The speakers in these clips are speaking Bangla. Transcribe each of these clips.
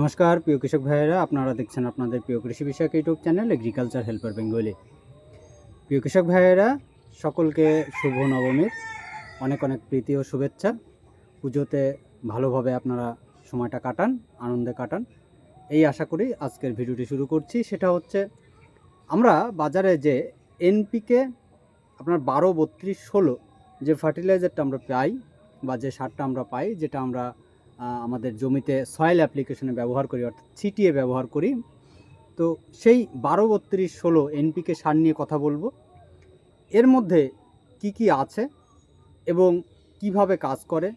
নমস্কার, প্রিয় কৃষক ভাইয়েরা, আপনারা দেখছেন আপনাদের প্রিয় কৃষি বিষয়ক YouTube channel agriculture helper Bengali প্রিয় কৃষক ভাইয়েরা, সকলকে শুভ নবমীর। অনেক অনেক প্রীতি ও শুভেচ্ছা। পুজোতে ভালোভাবে আপনারা সময়টা কাটান, আনন্দে কাটান। এই আশা করি আজকের ভিডিওটি শুরু করছি। সেটা হচ্ছে, আমরা বাজারে যে এনপিকে আপনার বারো, বত্রিশ, ষোলো যে ফার্টিলাইজারটা আমরা পাই বা যে সারটা আমরা পাই, যেটা আমরা আমাদের জমিতে সয়েল অ্যাপ্লিকেশনে ব্যবহার করি, অর্থাৎ ছিটিয়ে ব্যবহার করি। তো সেই বারো, বত্রিশ, ষোলো এনপিকে সার নিয়ে কথা বলব। এর মধ্যে কি কি আছে এবং কীভাবে কাজ করে,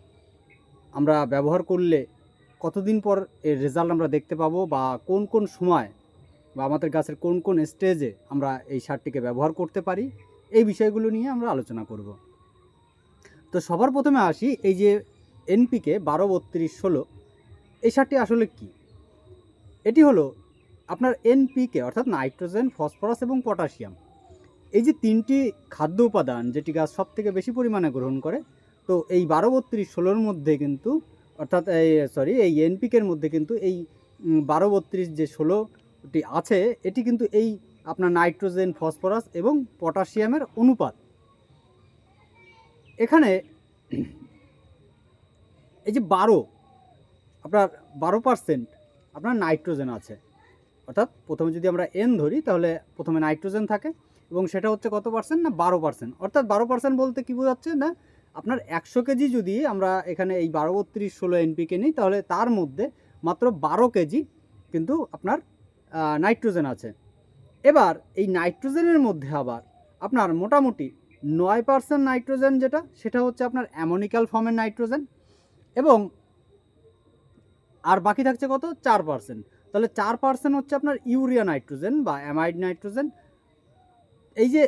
আমরা ব্যবহার করলে কতদিন পর এর রেজাল্ট আমরা দেখতে পাবো বা কোন কোন সময় বা আমাদের গাছের কোন কোন স্টেজে আমরা এই সারটিকে ব্যবহার করতে পারি, এই বিষয়গুলো নিয়ে আমরা আলোচনা করব। তো সবার প্রথমে আসি, এই যে এনপিকে বারো বত্রিশ ষোলো, এই সারটি আসলে কি? এটি হলো আপনার এনপিকে, অর্থাৎ নাইট্রোজেন, ফসফরাস এবং পটাশিয়াম। এই যে তিনটি খাদ্য উপাদান যেটি গাছ সব থেকে বেশি পরিমাণে গ্রহণ করে, তো এই বারো বত্রিশ ষোলোর মধ্যে কিন্তু, অর্থাৎ এই সরি এই এনপিকের মধ্যে কিন্তু এই বারো বত্রিশ যে ষোলোটি আছে, এটি কিন্তু এই আপনার নাইট্রোজেন, ফসফরাস এবং পটাশিয়ামের অনুপাত। এখানে এই যে বারো, আপনার বারো পার্সেন্ট আপনার নাইট্রোজেন আছে। অর্থাৎ প্রথমে যদি আমরা এন ধরি, তাহলে প্রথমে নাইট্রোজেন থাকে এবং সেটা হচ্ছে কত পার্সেন্ট না বারো পার্সেন্ট অর্থাৎ বারো পার্সেন্ট বলতে কী বোঝাচ্ছে না, আপনার একশো কেজি যদি আমরা এখানে এই বারো, বত্রিশ, ষোলো এনপিকে নিই, তাহলে তার মধ্যে মাত্র বারো কেজি কিন্তু আপনার নাইট্রোজেন আছে। এবার এই নাইট্রোজেনের মধ্যে আবার আপনার মোটামুটি নয় পার্সেন্ট নাইট্রোজেন যেটা, সেটা হচ্ছে আপনার অ্যামোনিক্যাল ফর্মের নাইট্রোজেন এবং আর বাকি থাকছে কত? চার পার্সেন্ট তাহলে চার পার্সেন্ট হচ্ছে আপনার ইউরিয়া নাইট্রোজেন বা অ্যামাইড নাইট্রোজেন। এই যে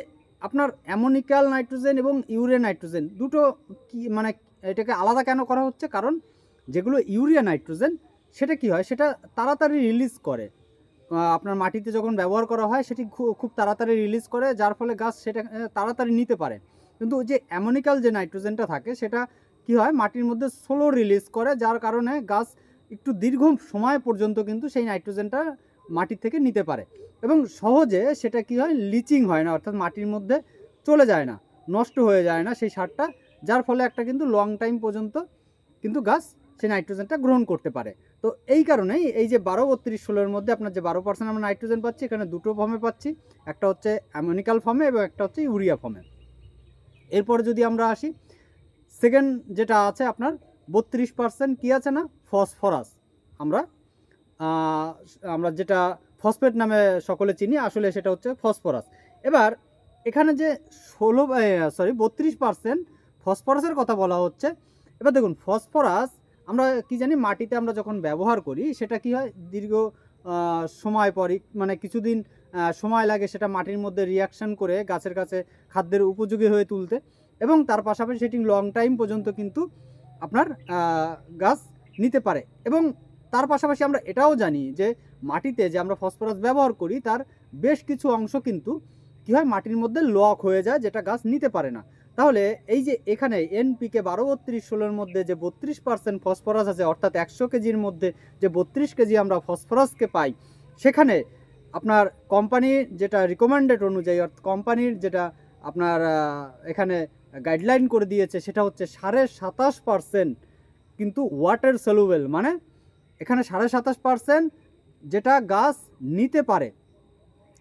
আপনার অ্যামোনিক্যাল নাইট্রোজেন এবং ইউরিয়া নাইট্রোজেন দুটো কি মানে এটাকে আলাদা কেন করা হচ্ছে? কারণ যেগুলো ইউরিয়া নাইট্রোজেন, সেটা কি হয়? সেটা তাড়াতাড়ি রিলিজ করে। আপনার মাটিতে যখন ব্যবহার করা হয়, সেটি খুব তাড়াতাড়ি রিলিজ করে, যার ফলে গাছ সেটা তাড়াতাড়ি নিতে পারে। কিন্তু যে অ্যামোনিক্যাল যে নাইট্রোজেনটা থাকে, সেটা কি হয়? মাটির মধ্যে স্লো রিলিজ করে, যার কারণে গাছ একটু দীর্ঘ সময় পর্যন্ত কিন্তু সেই নাইট্রোজেনটা মাটির থেকে নিতে পারে। এবং সহজে সেটা কি হয়? লিচিং হয় না, অর্থাৎ মাটির মধ্যে চলে যায় না, নষ্ট হয়ে যায় না সেই সারটা, যার ফলে একটা কিন্তু লং টাইম পর্যন্ত কিন্তু গাছ সেই নাইট্রোজেনটা গ্রহণ করতে পারে। তো এই কারণেই এই যে বারো বত্রিশ ষোলোর মধ্যে আপনার যে বারো পার্সেন্ট আমরা নাইট্রোজেন পাচ্ছি, এখানে দুটো ফর্মে পাচ্ছি, একটা হচ্ছে অ্যামোনিক্যাল ফর্মে এবং একটা হচ্ছে ইউরিয়া ফর্মে এরপরে যদি আমরা আসি সেকেন্ড যেটা আছে আপনার, বত্রিশ পার্সেন্ট কী আছে না? ফসফরাস। আমরা আমরা যেটা ফসফেট নামে সকলে চিনি, আসলে সেটা হচ্ছে ফসফরাস। এবার, এখানে যে ষোলো সরি বত্রিশ পার্সেন্ট ফসফরাসের কথা বলা হচ্ছে, এবার দেখুন, ফসফরাস আমরা কি জানি, মাটিতে আমরা যখন ব্যবহার করি, সেটা কি হয়? দীর্ঘ সময় পরই মানে কিছুদিন সময় লাগে সেটা মাটির মধ্যে রিয়াকশন করে গাছের কাছে খাদ্যের উপযোগী হয়ে তুলতে। এবং তার পাশাপাশি সেটি লং টাইম পর্যন্ত কিন্তু আপনার গাছ নিতে পারে। এবং তার পাশাপাশি আমরা এটাও জানি যে মাটিতে যে আমরা ফসফরাস ব্যবহার করি, তার বেশ কিছু অংশ কিন্তু কী হয়, মাটির মধ্যে লক হয়ে যায়, যেটা গাছ নিতে পারে না। তাহলে এই যে এখানে এনপিকে বারো বত্রিশ ষোলোর মধ্যে যে বত্রিশ পার্সেন্ট ফসফরাস আছে, অর্থাৎ একশো কেজির মধ্যে যে বত্রিশ কেজি আমরা ফসফরাসকে পাই, সেখানে আপনার কোম্পানির যেটা রিকমেন্ডেড অনুযায়ী, অর্থাৎ কোম্পানির যেটা আপনার এখানে গাইডলাইন করে দিয়েছে, সেটা হচ্ছে সাড়ে সাতাশ পার্সেন্ট কিন্তু ওয়াটার সলুবেল মানে এখানে সাড়ে সাতাশ পার্সেন্ট যেটা গাছ নিতে পারে।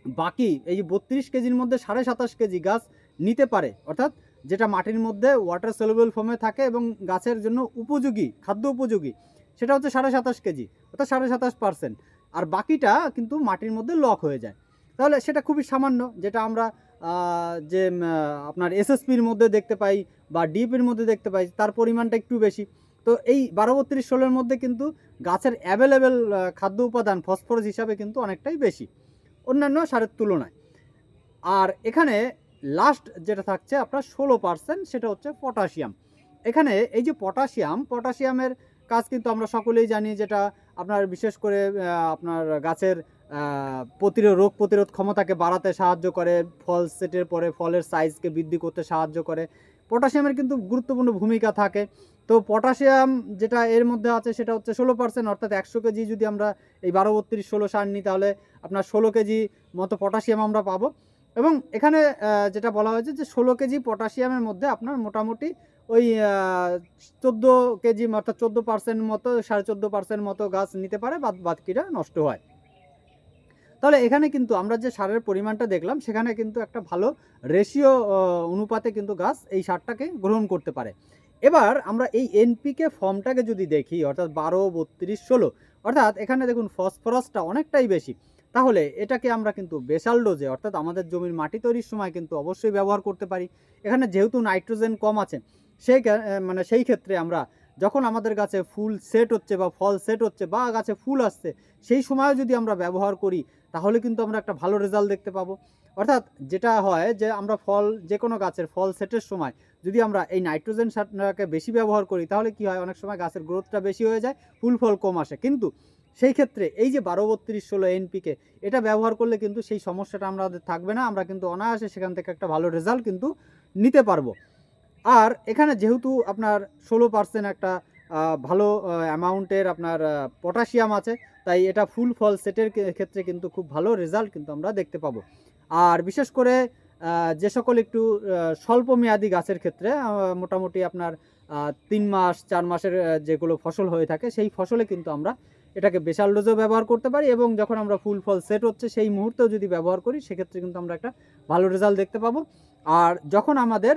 বাকি এই বত্রিশ কেজির মধ্যে সাড়ে সাতাশ কেজি গাছ নিতে পারে, অর্থাৎ যেটা মাটির মধ্যে ওয়াটার সলুবেল ফর্মে থাকে এবং গাছের জন্য উপযোগী, খাদ্য উপযোগী, সেটা হচ্ছে সাড়ে সাতাশ কেজি, অর্থাৎ সাড়ে সাতাশ পার্সেন্ট আর বাকিটা কিন্তু মাটির মধ্যে লক হয়ে যায়। তাহলে সেটা খুবই সামান্য, যেটা আমরা যে আপনার এসএসপির মধ্যে দেখতে পাই বা ডিপির মধ্যে দেখতে পাই, তার পরিমাণটা একটু বেশি। তো এই বারো বত্রিশ ষোলোর মধ্যে কিন্তু গাছের অ্যাভেলেবেল খাদ্য উপাদান ফসফরাস হিসাবে কিন্তু অনেকটাই বেশি, অন্যান্য সারের তুলনায়। আর এখানে লাস্ট যেটা থাকছে আপনার ষোলো পার্সেন্ট সেটা হচ্ছে পটাশিয়াম এখানে এই যে পটাশিয়াম পটাশিয়ামের কাজ কিন্তু আমরা সকলেই জানি যেটা আপনার বিশেষ করে আপনার গাছের প্রতিরোধ, রোগ প্রতিরোধ ক্ষমতাকে বাড়াতে সাহায্য করে, ফল সেটের পরে ফলের সাইজকে বৃদ্ধি করতে সাহায্য করে। পটাশিয়ামের কিন্তু গুরুত্বপূর্ণ ভূমিকা থাকে। তো পটাশিয়াম যেটা এর মধ্যে আছে সেটা হচ্ছে ষোলো পার্সেন্ট অর্থাৎ একশো কেজি যদি আমরা এই বারো, বত্রিশ, ষোলো সার নিই তাহলে আপনার ষোলো কেজি মতো পটাশিয়াম আমরা পাবো। এবং এখানে যেটা বলা হয়েছে যে ষোলো কেজি পটাশিয়ামের মধ্যে আপনার মোটামুটি ওই চোদ্দ কেজি, অর্থাৎ চোদ্দ পার্সেন্ট মতো, সাড়ে চোদ্দ পার্সেন্ট মতো গাছ নিতে পারে, বাদ বাকিটা নষ্ট হয়। তাহলে এখানে কিন্তু আমরা যে সারের পরিমাণটা দেখলাম, সেখানে কিন্তু একটা ভালো রেশিও অনুপাতে কিন্তু গাছ এই সারটাকে গ্রহণ করতে পারে। এবার আমরা এই এনপিকে ফর্মটাকে যদি দেখি, অর্থাৎ বারো, বত্রিশ, ষোলো, অর্থাৎ এখানে দেখুন ফসফরাসটা অনেকটাই বেশি। তাহলে এটাকে আমরা কিন্তু বেসাল ডোজে অর্থাৎ আমাদের জমির মাটি তৈরির সময় কিন্তু অবশ্যই ব্যবহার করতে পারি। এখানে যেহেতু নাইট্রোজেন কম আছে, সেই মানে সেই ক্ষেত্রে আমরা যখন আমাদের গাছে ফুল সেট হচ্ছে বা ফল সেট হচ্ছে বা গাছে ফুল আসছে, সেই সময়ও যদি আমরা ব্যবহার করি, তাহলে কিন্তু আমরা একটা ভালো রেজাল্ট দেখতে পাবো। অর্থাৎ যেটা হয় যে আমরা ফল, যে কোনো গাছের ফল সেটের সময় যদি আমরা এই নাইট্রোজেন সারটাকে বেশি ব্যবহার করি, তাহলে কি হয়? অনেক সময় গাছের গ্রোথটা বেশি হয়ে যায়, ফুল ফল কম আসে। কিন্তু সেই ক্ষেত্রে এই যে বারো, বত্রিশ, ষোলো এনপিকে এটা ব্যবহার করলে কিন্তু সেই সমস্যাটা আমাদের থাকবে না। আমরা কিন্তু অনায়াসে সেখান থেকে একটা ভালো রেজাল্ট কিন্তু নিতে পারব। আর এখানে যেহেতু আপনার ষোলো পার্সেন্ট একটা ভালো অ্যামাউন্টের আপনার পটাশিয়াম আছে, তাই এটা ফুল ফল সেটের ক্ষেত্রে কিন্তু খুব ভালো রেজাল্ট কিন্তু আমরা দেখতে পাবো। আর বিশেষ করে যে সকল একটু স্বল্প মেয়াদি গাছের ক্ষেত্রে মোটামুটি আপনার তিন মাস, চার মাসের যেগুলো ফসল হয়ে থাকে, সেই ফসলে কিন্তু আমরা এটাকে বেশাল ডোজেও ব্যবহার করতে পারি এবং যখন আমরা ফুল ফল সেট হচ্ছে, সেই মুহূর্তেও যদি ব্যবহার করি, সেক্ষেত্রে কিন্তু আমরা একটা ভালো রেজাল্ট দেখতে পাবো। আর যখন আমাদের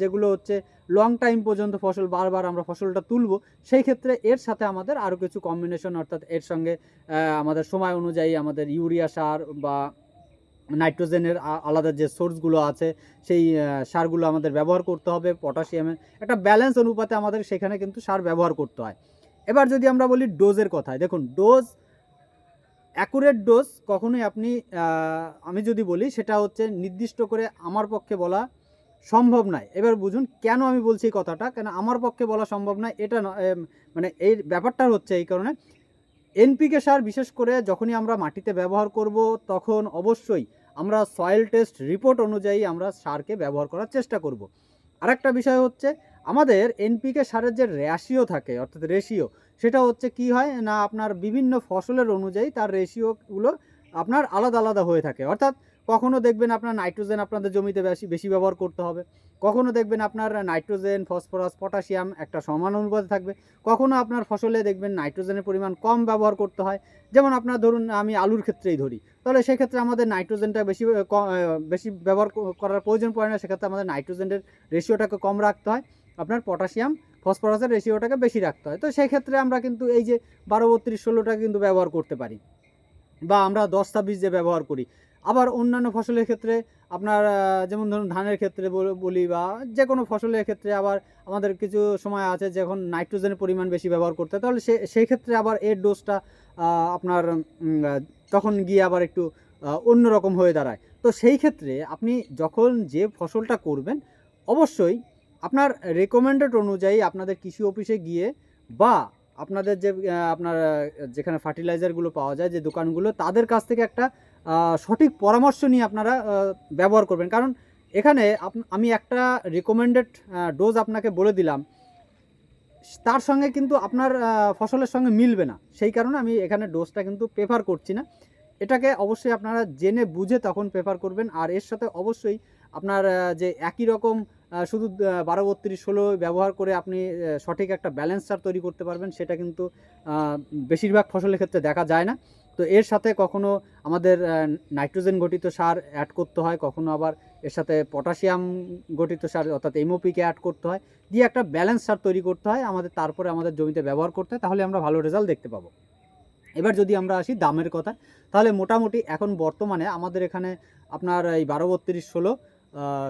যেগুলো হচ্ছে লং টাইম পর্যন্ত ফসল বারবার আমরা ফসলটা তুলব, সেই ক্ষেত্রে এর সাথে আমাদের আরও কিছু কম্বিনেশন অর্থাৎ এর সঙ্গে আমাদের সময় অনুযায়ী আমাদের ইউরিয়া সার বা নাইট্রোজেনের আলাদা যে সোর্সগুলো আছে, সেই সারগুলো আমাদের ব্যবহার করতে হবে পটাশিয়ামের একটা ব্যালেন্স অনুপাতে আমাদের সেখানে কিন্তু সার ব্যবহার করতে হয়। এবার যদি আমরা বলি ডোজের কথায়, দেখুন ডোজ অ্যাকুরেট ডোজ কখনোই আপনি আমি যদি বলি সেটা হচ্ছে নির্দিষ্ট করে আমার পক্ষে বলা সম্ভব নয়। এবার বুঝুন কেন আমি বলছি এই কথাটা? কেন আমার পক্ষে বলা সম্ভব নয়? এটা মানে এই ব্যাপারটা হচ্ছে এই কারণে এনপিকে সার বিশেষ করে যখনই আমরা মাটিতে ব্যবহার করব তখন অবশ্যই আমরা সয়েল টেস্ট রিপোর্ট অনুযায়ী আমরা সারকে ব্যবহার করার চেষ্টা করব। আরেকটা বিষয় হচ্ছে আমাদের এনপিকে সারের যে রেশিও থাকে, অর্থাৎ রেশিও সেটা হচ্ছে কি হয় না, আপনার বিভিন্ন ফসলের অনুযায়ী তার রেশিওগুলো আপনার আলাদা আলাদা হয়ে থাকে। অর্থাৎ কখনো দেখবেন আপনার নাইট্রোজেন আপনাদের জমিতে বেশি বেশি ব্যবহার করতে হবে। কখনো দেখবেন আপনার নাইট্রোজেন ফসফরাস পটাশিয়াম একটা সমান অনুপাতে থাকবে। কখনো আপনার ফসলে দেখবেন নাইট্রোজেনের পরিমাণ কম ব্যবহার করতে হয়। যেমন আপনার ধরুন আমি আলুর ক্ষেত্রেই ধরি। তাহলে সেক্ষেত্রে আমাদের নাইট্রোজেনটা বেশি বেশি ব্যবহার করার প্রয়োজন পড়ে না। সেক্ষেত্রে আমাদের নাইট্রোজেনের রেশিওটাকে কম রাখতে হয়। আপনার পটাশিয়াম ফসফরাসের রেশিওটাকে বেশি রাখতে হয়। তো সেই ক্ষেত্রে আমরা কিন্তু এই যে বারো বত্রিশ ষোলোটা কিন্তু ব্যবহার করতে পারি। বা আমরা দশ ছাব্বিশ যে ব্যবহার করি। আবার অন্যান্য ফসলের ক্ষেত্রে আপনার যেমন ধরুন ধানের ক্ষেত্রে বল- বা যে কোনো ফসলের ক্ষেত্রে আবার আমাদের কিছু সময় আছে যখন নাইট্রোজেনের পরিমাণ বেশি ব্যবহার করতে হয় তাহলে সে সেই ক্ষেত্রে আবার এর ডোজটা আপনার তখন গিয়ে আবার একটু আহ, অন্যরকম হয়ে দাঁড়ায়। তো সেই ক্ষেত্রে আপনি যখন যে ফসলটা করবেন অবশ্যই আপনার রেকমেন্ডেড অনুযায়ী আপনাদের কৃষি অফিসে গিয়ে বা আপনাদের যে আপনার যেখানে ফার্টিলাইজারগুলো পাওয়া যায়, যে দোকানগুলো, তাদের কাছ থেকে একটা সঠিক পরামর্শ নিয়ে আপনারা ব্যবহার করবেন। কারণ এখানে আমি একটা রেকমেন্ডেড ডোজ আপনাকে বলে দিলাম। তার সঙ্গে কিন্তু আপনার ফসলের সঙ্গে মিলবে না। সেই কারণে আমি এখানে ডোজটা কিন্তু প্রেফার করছি না। এটাকে অবশ্যই আপনারা জেনে বুঝে তখন প্রেফার করবেন। আর এর সাথে অবশ্যই আপনার যে একই রকম শুধু বারো, বত্রিশ, ষোলো ব্যবহার করে আপনি সঠিক একটা ব্যালেন্স চার তৈরি করতে পারবেন, সেটা কিন্তু বেশিরভাগ ফসলের ক্ষেত্রে দেখা যায় না। তো এর সাথে কখনো আমাদের নাইট্রোজেন গঠিত সার অ্যাড করতে হয়, কখনো আবার এর সাথে পটাশিয়াম গঠিত সার, অর্থাৎ এমওপিকে অ্যাড করতে হয়। দিয়ে একটা ব্যালেন্স সার তৈরি করতে হয়, আমাদের, তারপরে আমাদের জমিতে ব্যবহার করতে হয় তাহলে আমরা ভালো রেজাল্ট দেখতে পাবো। এবার যদি আমরা আসি দামের কথা, তাহলে মোটামুটি এখন বর্তমানে আমাদের এখানে আপনার এই বারো, বত্রিশ, ষোলো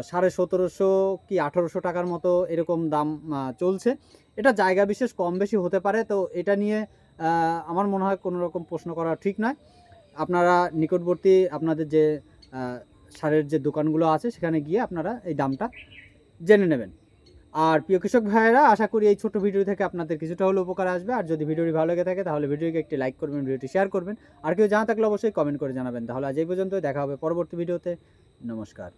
সাড়ে সতেরোশো কি আঠেরোশো টাকার মতো এরকম দাম চলছে। এটা জায়গা বিশেষ কম বেশি হতে পারে, তো এটা নিয়ে আমার মনে হয় কোনো রকম প্রশ্ন করা ঠিক নয়। আপনারা নিকটবর্তী আপনাদের যে সারের যে দোকানগুলো আছে, সেখানে গিয়ে আপনারা এই দামটা জেনে নেবেন। আর প্রিয় কৃষক ভাইয়েরা, আশা করি এই ছোট ভিডিও থেকে আপনাদের কিছুটা হলেও উপকার আসবে। আর যদি ভিডিওটি ভালো লেগে থাকে, তাহলে ভিডিওকে একটি লাইক করবেন, ভিডিওটি শেয়ার করবেন। আর কেউ জানা থাকলে অবশ্যই কমেন্ট করে জানাবেন। তাহলে আজ এই পর্যন্ত দেখা হবে পরবর্তী ভিডিওতে। নমস্কার।